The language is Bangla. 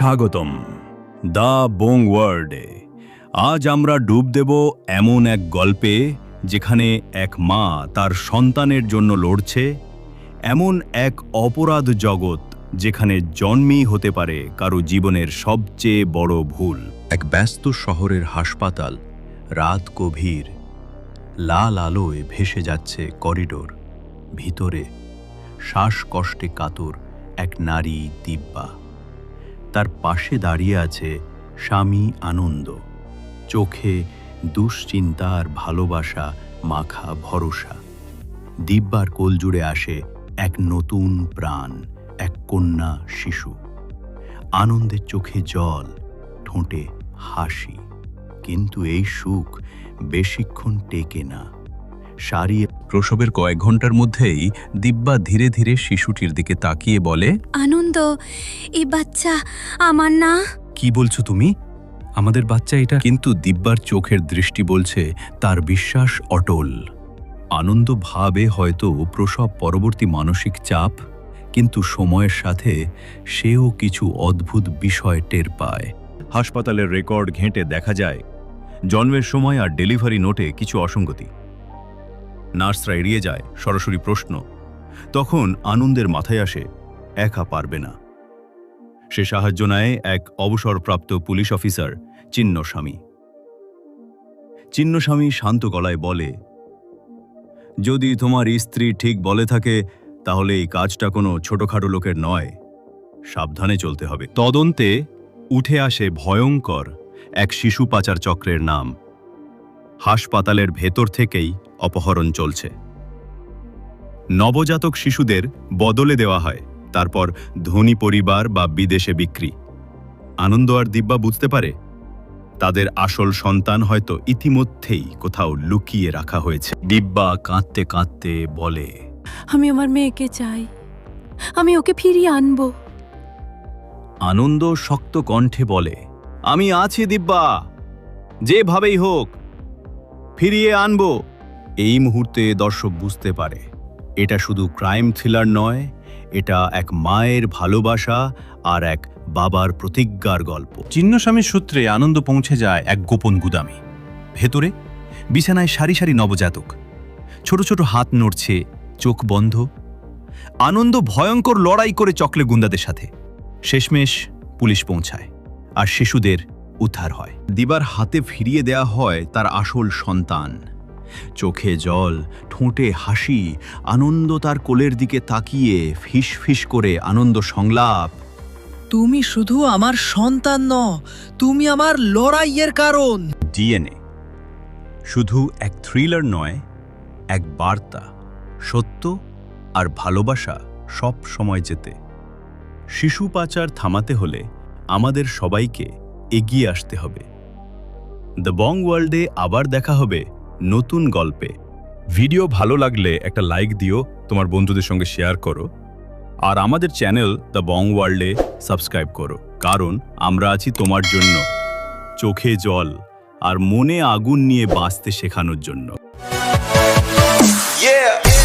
স্বাগতম। দ্য বোং ওয়ার্ল্ডে আজ আমরা ডুব দেব এমন এক গল্পে যেখানে এক মা তার সন্তানের জন্য লড়ছে, এমন এক অপরাধ জগৎ যেখানে জন্মই হতে পারে কারও জীবনের সবচেয়ে বড় ভুল। এক ব্যস্ত শহরের হাসপাতাল, রাত গভীর। লাল আলোয় ভেসে যাচ্ছে করিডোর, ভিতরে শ্বাসকষ্টে কাতর এক নারী দিব্যা। তার পাশে দাঁড়িয়ে আছে স্বামী আনন্দ। চোখে দুশ্চিন্তা আর ভালোবাসা, মাখা ভরসা। দিব্যার কোল জুড়ে আসে এক নতুন প্রাণ, এক কন্যা শিশু। আনন্দের চোখে জল, ঠোঁটে হাসি। কিন্তু এই সুখ বেশিক্ষণ টেকে না। সারিয়ে প্রসবের কয়েক ঘণ্টার মধ্যেই দিব্যা ধীরে ধীরে শিশুটির দিকে তাকিয়ে বলে আনন্দ এই বাচ্চা আমার না। কি বলছো তুমি? আমাদের বাচ্চা এটা। কিন্তু দিব্যার চোখের দৃষ্টি বলছে তার বিশ্বাস অটল। আনন্দ ভাবে হয়তো প্রসব পরবর্তী মানসিক চাপ কিন্তু সময়ের সাথে সেও কিছু অদ্ভুত বিষয় টের পায়। হাসপাতালের রেকর্ড ঘেঁটে দেখা যায় জন্মের সময় আর ডেলিভারি নোটে কিছু অসঙ্গতি। নার্সরা এড়িয়ে যায় সরাসরি প্রশ্ন। তখন আনন্দের মাথায় আসে, একা পারবে না। সে সাহায্য নেয় এক অবসরপ্রাপ্ত পুলিশ অফিসার, চিন্নস্বামী। চিন্নস্বামী শান্ত গলায় বলে, যদি তোমার স্ত্রী ঠিক বলে থাকে, তাহলে এই কাজটা কোনো ছোটখাটো লোকের নয়। সাবধানে চলতে হবে। তদন্তে উঠে আসে ভয়ঙ্কর এক শিশু পাচার চক্রের নাম। হাসপাতালের ভেতর থেকেই অপহরণ চলছে। নবজাতক শিশুদের বদলে দেওয়া হয় তারপর ধনী পরিবার বা বিদেশে বিক্রি। আনন্দ আর দিব্যা বুঝতে পারে? তাদের আসল সন্তান হয়তো ইতিমধ্যেই কোথাও লুকিয়ে রাখা হয়েছে। দিব্যা কাঁদতে কাঁদতে বলে আমি আমার মেয়েকে চাই। আমি ওকে ফিরিয়ে আনব। আনন্দ শক্ত কণ্ঠে বলে আমি আছি দিব্যা। যেভাবেই হোক ফিরিয়ে আনব। এই মুহূর্তে দর্শক বুঝতে পারে, এটা শুধু ক্রাইম থ্রিলার নয়, এটা এক মায়ের ভালোবাসা আর এক বাবার প্রতিজ্ঞার গল্প। চিহ্নস্বামীর সূত্রে আনন্দ পৌঁছে যায় এক গোপন গুদামে। ভেতরে বিছানায় সারি সারি নবজাতক। ছোট ছোট হাত নড়ছে, চোখ বন্ধ। আনন্দ ভয়ঙ্কর লড়াই করে চকলে গুন্দাদের সাথে। শেষমেশ পুলিশ পৌঁছায় আর শিশুদের উদ্ধার হয়। দিবার হাতে ফিরিয়ে দেয়া হয় তার আসল সন্তান। চোখে জল ঠোঁটে হাসি আনন্দ তার কোলের দিকে তাকিয়ে ফিস ফিস করে আনন্দ সংলাপ। তুমি শুধু আমার সন্তান ন তুমি আমার লড়াইয়ের কারণ। ডিএনএ। শুধু এক থ্রিলার নয় এক বার্তা। সত্য আর ভালোবাসা সব সময় যেতে। শিশু পাচার থামাতে হলে আমাদের সবাইকে এগিয়ে আসতে হবে। দ্য বং ওয়ার্ল্ডে আবার দেখা হবে নতুন গল্পে। ভিডিও ভালো লাগলে একটা লাইক দিও, তোমার বন্ধুদের সঙ্গে শেয়ার করো। আর আমাদের চ্যানেল দ্য বং ওয়ার্ল্ডে সাবস্ক্রাইব করো, কারণ আমরা আছি তোমার জন্য। চোখে জল আর মনে আগুন নিয়ে বাঁচতে শেখানোর জন্য। Yeah.